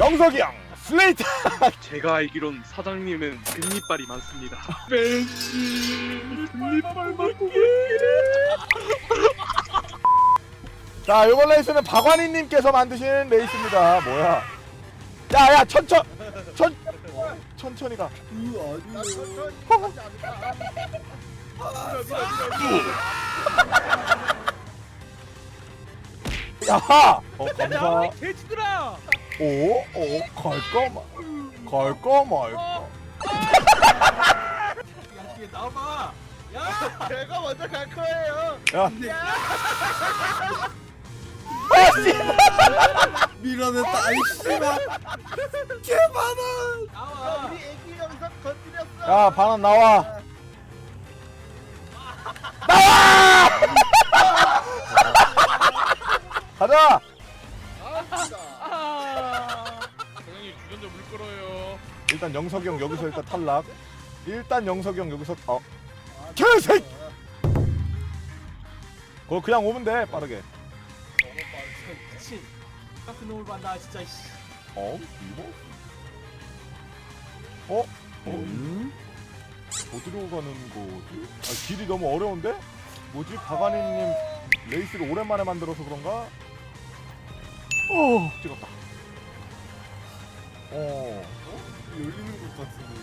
영석이 형 슬레이트. 제가 알기론 사장님은 금리빨이 많습니다. 벤지 금리빨 맞고 자 요번 레이스는 박완희님께서 만드신 레이스입니다. 뭐야? 야야 천천 천 천천히 가. 야하! 어 감사. 돼지들아! 오, 오, 갈까 말, 갈까 말까. 이게 나와봐. 제가 먼저 갈 거예요. 야, 아, 씨, 밀어냈다. 아이 씨발. 개 많아. 나와. 우리 애기 영상 건드렸어. 야, 반환 나와. 나와! 가자. 물 끌어요. 일단 영석이 형 여기서 일단 탈락. 일단 영석이 형 여기서 어, 개새끼. 그거 그냥 오면 돼 빠르게. 미친. 같은 놈을 봤나 진짜. 씨. 어? 이거? 어? 어? 어디로 가는 거지? 아, 길이 너무 어려운데? 뭐지? 박아니님 레이스를 오랜만에 만들어서 그런가? 어, 찍었다. 어, 열리는 것 같은데.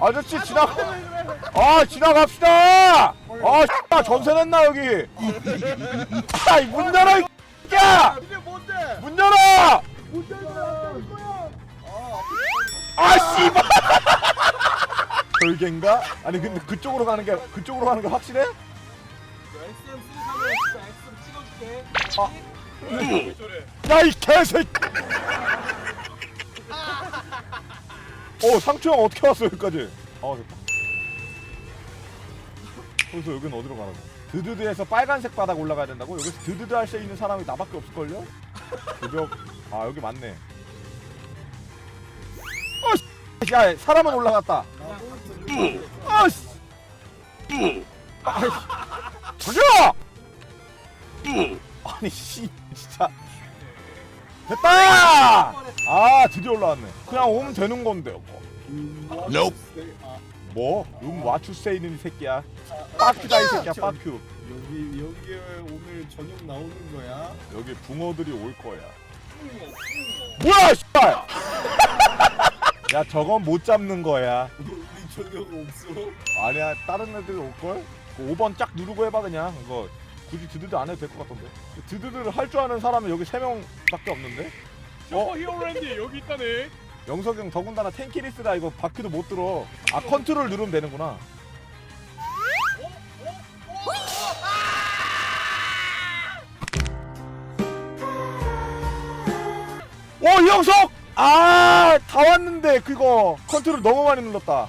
아저씨 지나, 아 지나갑시다. 아, 씨, 전세 냈나 여기? 아, 문 열어, 이 야, 이게 뭔데? 문 열어. 거야? 아, 씨발. 별개인가? 아니 근데 그쪽으로 가는 게 그쪽으로 가는 게 확실해? SM 진짜 X로 찍어줄게. 야이 개새끼! 어 상추 형 어떻게 왔어 여기까지? 아 됐다. 그래서 여기는 어디로 가라고? 드드드에서 빨간색 바닥 올라가야 된다고? 여기서 드드드 할 수 있는 사람이 나밖에 없을걸요? 그벽 아 여기 맞네. 어 씨! 야 사람은 올라갔다. 아 씨! 아이, 저기요! 아니 씨 진짜 됐다! 아 드디어 올라왔네. 그냥 오면 되는 건데 뭐. 뭐? 음 와추세이는 이 새끼야. 빠큐다 이 새끼야 빠큐. 여기 여기에 오늘 저녁 나오는 거야. 여기 붕어들이 올 거야. 뭐야 씨발! 야 저건 못 잡는 거야. 우리 저녁 없어. 아니야 다른 애들 올걸? 그 5번 쫙 누르고 해봐 그냥 이거 굳이 드드드 안 해도 될 것 같던데 드드드를 할 줄 아는 사람은 여기 3명밖에 없는데? 슈퍼 히어로랜드 여기 있다네. 영석이 형 더군다나 탱키리스라 이거 바퀴도 못 들어 아 컨트롤 누르면 되는구나 오 이영석! 아 다 왔는데 그거 컨트롤 너무 많이 눌렀다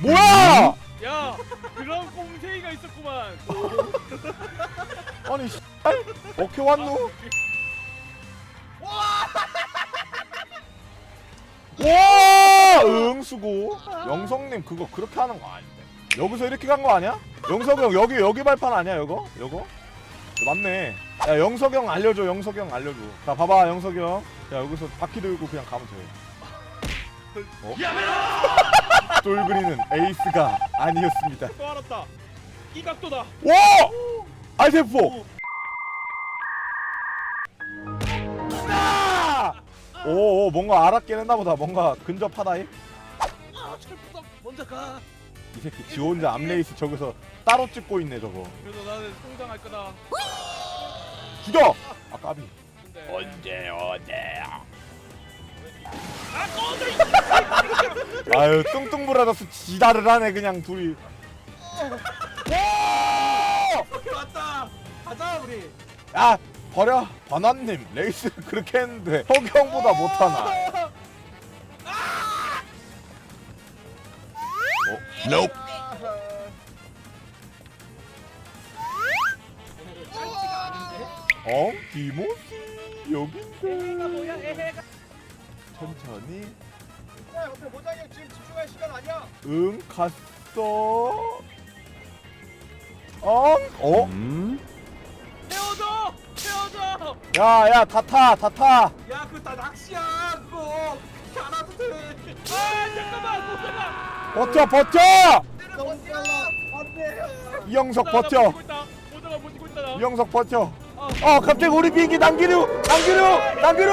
뭐야! 야, 그런 꼼새이가 있었구만. 아니 씨발 어떻게 왔노? 와! 응 수고. 영석님 그거 그렇게 하는 거 아닌데. 여기서 이렇게 간 거 아니야? 영석 형 여기 여기 발판 아니야 이거? 이거? 맞네. 야 영석 형 알려줘. 영석 형 알려줘. 자 봐봐 영석 형. 야 여기서 바퀴 들고 그냥 가면 돼. 어? 똘그리는 에이스가 아니었습니다. 또 알았다. 이 각도다. 와! 알세포. 아! 오, 오, 뭔가 알았긴 했나 보다. 뭔가 근접하다잉. 아 철부석 먼저 가. 이 새끼 지 혼자 암레이스 저기서 따로 찍고 있네 저거. 그래도 나는 성장할 거다. 죽여! 아 까비. 근데 언제 어제야? 아유 뚱뚱 부러져서 지다를 하네 그냥 둘이. 가자 우리. 야 버려 반환님 레이스 그렇게 했는데 허경보다 못하나? 어? Nope. 짧지가 않은데. 어? 디모시 여긴데 천천히 야, 옆에 모장이 지금 집중할 시간 아니야. 응 갔어 어? 어? 태워줘. 태워줘. 야 야 다 타 다 타. 야 그거 다 낚시야 그거. 그렇게 안 와도 돼. 아 잠깐만 잠깐만 버텨 버텨. 이영석 버텨. 모자만 버티고 있다 나. 이영석 버텨. 어. 갑자기 우리 비행기 남기류 남기류 남기류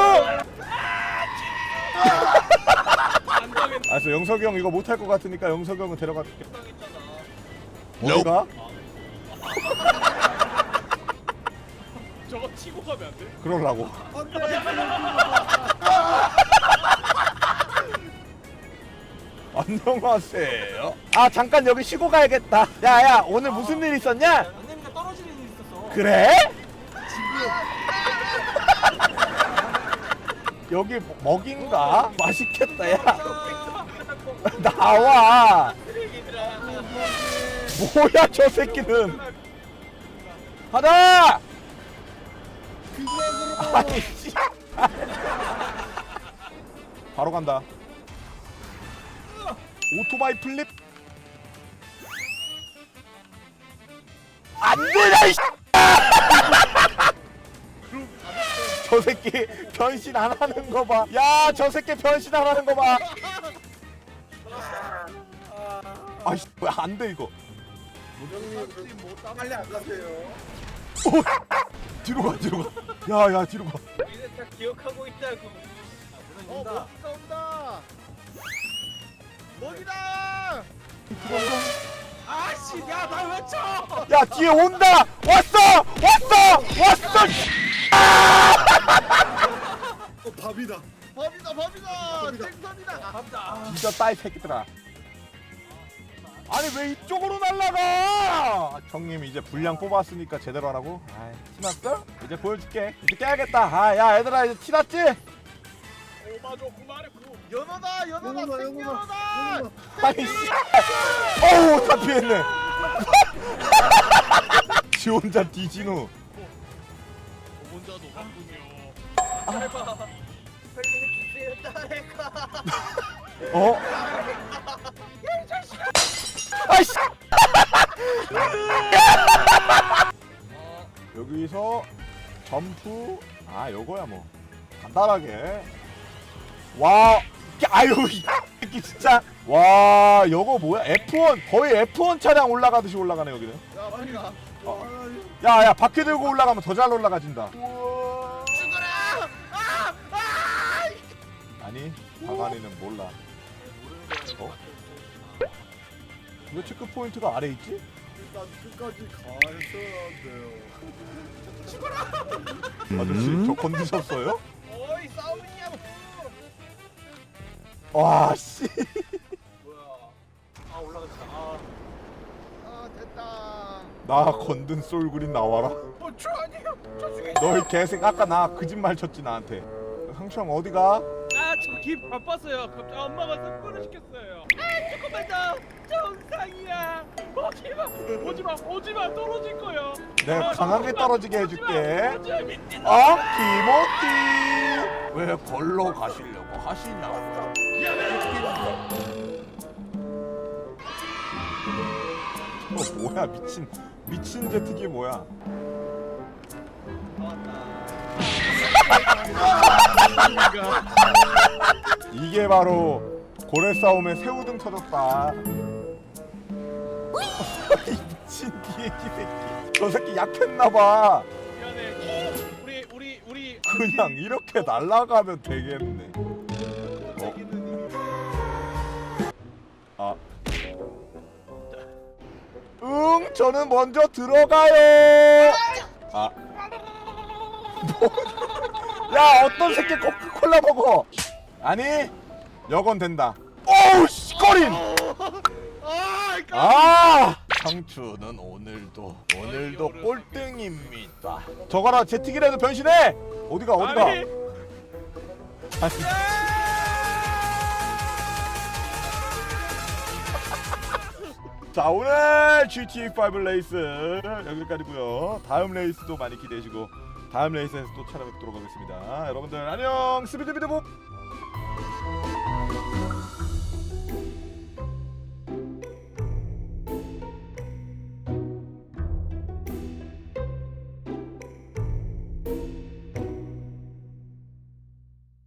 안 당했 알았어 영석이 형 이거 못할 것 같으니까 영석이 형은 데려갈게 어디가? 저거 치고 가면 안 돼? 그러려고. 안녕하세요. 아 잠깐 여기 쉬고 가야겠다. 야야 오늘 무슨 일 있었냐? 안내미가 떨어지는 일 있었어. 그래? 여기 먹인가? 맛있겠다 야. 나와. 뭐야 저 새끼는? 가자 아니 씨 바로 간다 오토바이 플립 안 되나 이저 새끼 변신 안 하는 거 봐. 야, 저 새끼 변신 안 하는 거 봐. 아이씨, 왜안 돼 이거? 무정님 뭐 빨리 안 가세요. 오, 뒤로 가, 뒤로 가. 야, 야, 뒤로 가. 이제 다 기억하고 있다고. 어 어 먹이가 온다. 먹이다. 아씨 야나 외쳐 야, 뒤에 온다. 왔어, 왔어, 왔어. 어 밥이다. 밥이다 밥이다. 생선이다. 갑니다 진짜 따이 새끼들아. 아니 왜 이쪽으로 날라가? 형님 이제 분량 뽑았으니까 제대로 하라고. 아이, 티났어? 이제 보여줄게. 이제 깨야겠다. 아, 야, 얘들아 이제 티났지? 오마조 구마르쿠 연어다 연어다 생연어다. 아니 씨. 어우 다 피했네. 지 혼자 뒤진우. 혼자 녹았군요 빨리 해주세요 딸애가. 어? 아이씨. 여기서 점프. 아 요거야 뭐 간단하게. 와. 아유 이 새끼 진짜. 와 요거 뭐야? F1 거의 F1 차량 올라가듯이 올라가네 여기는. 야 빨리 가. 야야 바퀴 들고 올라가면 더 잘 올라가진다. 죽어라. 아! 아! 아니 바가리는 몰라. 어? 왜 체크 포인트가 아래 있지? 일단 끝까지 가셔야 돼요. 아저씨 저 건드셨어요? 어이 싸움이냐고. 와 씨. 뭐야 아 올라갔다 아 아 됐다. 나 건든 솔그린 나와라. 어저 아니에요. 저 중에 너희 개색 아까 나 거짓말 쳤지 나한테. 항상 어디가? 아 저 기 바빴어요 갑자기 엄마가 선물을 시켰어요 더 정상이야 오지마 오지마 오지마 떨어질 거야 내가 아, 강하게 떨어지게 해줄게. 오지마, 미친 어? 왜 걸로 가시려고 하시냐? 어 뭐야 미친 미친 제트기 뭐야? 이게 바로 고래 싸움에 새우등 터졌다. 이 미친 비행기 새끼. 저 새끼 약했나봐. 미안해 우리 우리 우리 그냥 이렇게 날아가면 되겠네. 어? 아. 응, 저는 먼저 들어가요. 아. 뭐? 야, 어떤 새끼 코카콜라 먹어? 아니, 여건 된다. 오우, 씨, 꺼린! 아! 청춘은 오늘도 오늘도 꼴등입니다. 저거라 제트기라도 변신해. 어디가 어디가? 아니. 아니. 자 오늘 GTA5 레이스 여기까지고요. 다음 레이스도 많이 기대해 주고 다음 레이스에서 또 찾아뵙도록 하겠습니다. 여러분들 안녕 스비드비드봅